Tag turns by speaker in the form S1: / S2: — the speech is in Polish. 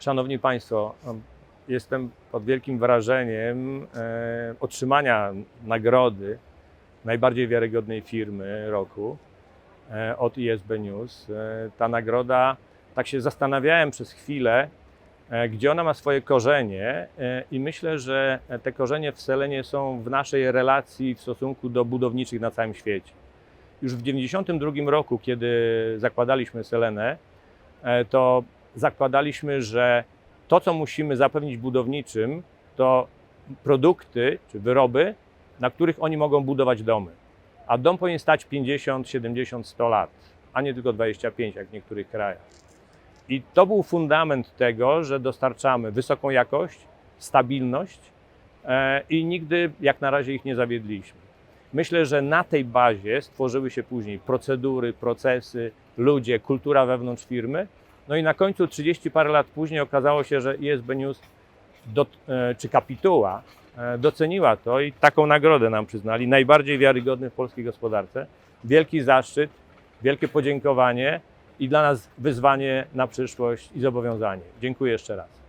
S1: Szanowni Państwo, jestem pod wielkim wrażeniem e, otrzymania nagrody najbardziej wiarygodnej firmy roku e, od ISB News. E, ta nagroda, tak się zastanawiałem przez chwilę, gdzie ona ma swoje korzenie i myślę, że te korzenie w Selenie są w naszej relacji w stosunku do budowniczych na całym świecie. Już w 1992 roku, kiedy zakładaliśmy Selenę, to zakładaliśmy, że to, co musimy zapewnić budowniczym, to produkty czy wyroby, na których oni mogą budować domy. A dom powinien stać 50, 70, 100 lat, a nie tylko 25, jak w niektórych krajach. I to był fundament tego, że dostarczamy wysoką jakość, stabilność e, i nigdy, jak na razie, ich nie zawiedliśmy. Myślę, że na tej bazie stworzyły się później procedury, procesy, ludzie, kultura wewnątrz firmy. No i na końcu 30 parę lat później okazało się, że ISB News do, e, czy kapituła e, doceniła to i taką nagrodę nam przyznali. Najbardziej wiarygodny w polskiej gospodarce. Wielki zaszczyt, wielkie podziękowanie i dla nas wyzwanie na przyszłość i zobowiązanie. Dziękuję jeszcze raz.